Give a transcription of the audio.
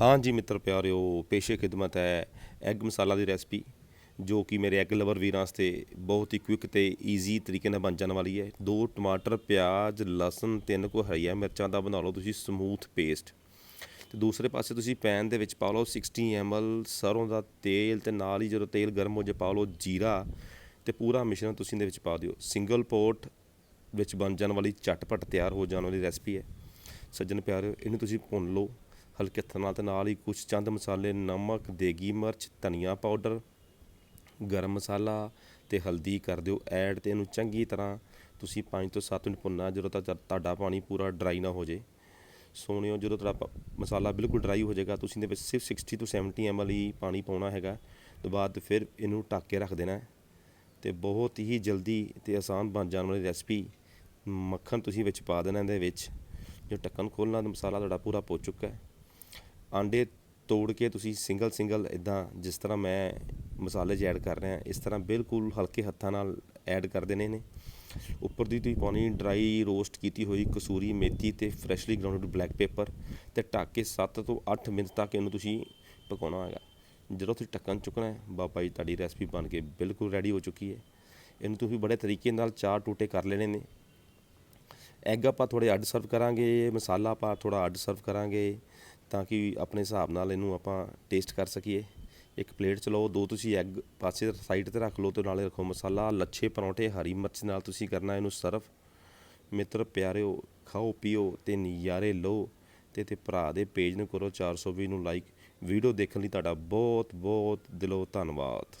ਹਾਂ ਜੀ ਮਿੱਤਰ ਪਿਆਰਿਓ, ਪੇਸ਼ੇ ਖਿਦਮਤ ਹੈ ਐਗ ਮਸਾਲਾ ਦੀ ਰੈਸਪੀ ਜੋ ਕਿ ਮੇਰੇ ਐਗ ਲਵਰ ਵੀਰਾਂ ਵਾਸਤੇ ਬਹੁਤ ਹੀ ਕੁਇਕ ਤੇ ਈਜ਼ੀ ਤਰੀਕੇ ਨਾਲ ਬਣ ਜਾਣ ਵਾਲੀ ਹੈ। ਦੋ ਟਮਾਟਰ, ਪਿਆਜ਼, ਲਸਣ, ਤਿੰਨ ਕੁ ਹਰੀਆਂ ਮਿਰਚਾਂ ਦਾ ਬਣਾ ਲਓ ਤੁਸੀਂ ਸਮੂਥ ਪੇਸਟ ਤੇ ਦੂਸਰੇ ਪਾਸੇ ਤੁਸੀਂ ਪੈਨ ਦੇ ਵਿੱਚ ਪਾ ਲਓ 60 ml ਸਰੋਂ ਦਾ ਤੇਲ ਤੇ ਨਾਲ ਹੀ ਜਦੋਂ ਤੇਲ ਗਰਮ ਹੋ ਜਾਏ ਪਾ ਲਓ ਜੀਰਾ ਤੇ ਪੂਰਾ ਮਿਸ਼ਰਣ ਤੁਸੀਂ ਇਹਦੇ ਵਿੱਚ ਪਾ ਦਿਓ। ਸਿੰਗਲ ਪੋਟ ਵਿੱਚ ਬਣ ਜਾਣ ਵਾਲੀ ਝਟਪਟ ਤਿਆਰ ਹੋ ਜਾਣ ਵਾਲੀ ਰੈਸਪੀ ਹੈ। ਸੱਜਣ ਪਿਆਰਿਓ, ਇਹਨੂੰ ਤੁਸੀਂ ਭੁੰਨ ਲਓ। ਹਲਕੇ ਹੱਥਾਂ ਨਾਲ ਤੇ ਨਾਲ ਹੀ ਕੁਝ ਚੰਦ ਮਸਾਲੇ, ਨਮਕ, ਦੇਗੀ ਮਿਰਚ, ਧਨੀਆ ਪਾਊਡਰ, ਗਰਮ ਮਸਾਲਾ ਤੇ ਹਲਦੀ ਕਰ ਦਿਓ ਐਡ ਤੇ ਇਹਨੂੰ ਚੰਗੀ ਤਰ੍ਹਾਂ ਤੁਸੀਂ 5 ਤੋਂ 7 ਮਿੰਟ ਭੁੰਨਣਾ ਜਦੋਂ ਤੱਕ ਤੁਹਾਡਾ ਪਾਣੀ ਪੂਰਾ ਡਰਾਈ ਨਾ ਹੋ ਜੇ। ਸੋਹਣਿਓ ਜਦੋਂ ਤੁਹਾਡਾ ਮਸਾਲਾ ਬਿਲਕੁਲ ਡਰਾਈ ਹੋ ਜਾਏਗਾ, ਤੁਸੀਂ ਇਹਦੇ ਵਿੱਚ ਸਿਰਫ 60 ਤੋਂ 70 ml ਹੀ ਪਾਣੀ ਪਾਉਣਾ ਹੈਗਾ। ਤੋਂ ਬਾਅਦ ਫਿਰ ਇਹਨੂੰ ਢੱਕ ਕੇ ਰੱਖ ਦੇਣਾ ਹੈ ਤੇ ਬਹੁਤ ਹੀ ਜਲਦੀ ਤੇ ਆਸਾਨ ਬਣ ਜਾਣ ਵਾਲੀ ਰੈਸਪੀ ਮੱਖਣ ਤੁਸੀਂ ਵਿੱਚ ਪਾ ਦੇਣਾ ਇਹਦੇ ਵਿੱਚ। ਜੋ ਢੱਕਣ ਖੋਲ੍ਹਣਾ ਤਾਂ ਮਸਾਲਾ ਤੁਹਾਡਾ ਪੂਰਾ ਪੁੱਜ ਚੁੱਕਾ ਹੈ। ਆਂਡੇ ਤੋੜ ਕੇ ਤੁਸੀਂ ਸਿੰਗਲ ਸਿੰਗਲ ਇੱਦਾਂ ਜਿਸ ਤਰ੍ਹਾਂ ਮੈਂ ਮਸਾਲੇ 'ਚ ਐਡ ਕਰ ਰਿਹਾ, ਇਸ ਤਰ੍ਹਾਂ ਬਿਲਕੁਲ ਹਲਕੇ ਹੱਥਾਂ ਨਾਲ ਐਡ ਕਰ ਦੇਣੇ ਨੇ ਉੱਪਰ ਦੀ ਤੁਸੀਂ ਪਾਉਣੀ ਡਰਾਈ ਰੋਸਟ ਕੀਤੀ ਹੋਈ ਕਸੂਰੀ ਮੇਥੀ ਤੇ ਫਰੈਸ਼ਲੀ ਗਰਾਊਂਡਡ ਬਲੈਕ ਪੇਪਰ ਤੇ ਢੱਕ ਕੇ 7 ਤੋਂ 8 ਮਿੰਟ ਤੱਕ ਇਹਨੂੰ ਤੁਸੀਂ ਪਕਾਉਣਾ ਹੈਗਾ। ਜਦੋਂ ਤੁਸੀਂ ਢੱਕਣ ਚੁੱਕਣਾ ਹੈ, ਬਾਬਾ ਜੀ ਤੁਹਾਡੀ ਰੈਸਪੀ ਬਣ ਕੇ ਬਿਲਕੁਲ ਰੈਡੀ ਹੋ ਚੁੱਕੀ ਹੈ। ਇਹਨੂੰ ਤੁਸੀਂ ਬੜੇ ਤਰੀਕੇ ਨਾਲ ਚਾਰ ਟੂਟੇ ਕਰ ਲੈਣੇ ਨੇ। ਐਗ ਆਪਾਂ ਥੋੜੇ ਅੱਡ ਸਰਵ ਕਰਾਂਗੇ, ਮਸਾਲਾ ਆਪਾਂ ਥੋੜਾ ਅੱਡ ਸਰਵ ਕਰਾਂਗੇ। ਤਾਂ ਕਿ ਆਪਣੇ ਹਿਸਾਬ ਨਾਲ ਇਹਨੂੰ ਆਪਾਂ ਟੇਸਟ ਕਰ ਸਕੀਏ। ਇੱਕ ਪਲੇਟ ਚ ਲਓ, ਦੋ ਤੁਸੀਂ ਐਗ ਪਾਸੇ ਸਾਈਡ ਤੇ ਰੱਖ ਲਓ ਤੇ ਨਾਲੇ ਰੱਖੋ ਮਸਾਲਾ, ਲੱਛੇ, ਪਰੌਂਠੇ, ਹਰੀ ਮਿਰਚ ਨਾਲ ਤੁਸੀਂ ਕਰਨਾ ਇਹਨੂੰ ਸਰਵ ਮਿੱਤਰ, ਪਿਆਰਿਓ, ਖਾਓ, ਪੀਓ ਤੇ ਨਜ਼ਾਰੇ ਲਓ ਤੇ ਤੇ ਭਰਾ ਦੇ ਪੇਜ ਨੂੰ ਕਰੋ 420 ਨੂੰ ਲਾਈਕ ਵੀਡੀਓ ਦੇਖਣ ਲਈ ਤੁਹਾਡਾ ਬਹੁਤ ਬਹੁਤ ਦਿਲੋਂ ਧੰਨਵਾਦ।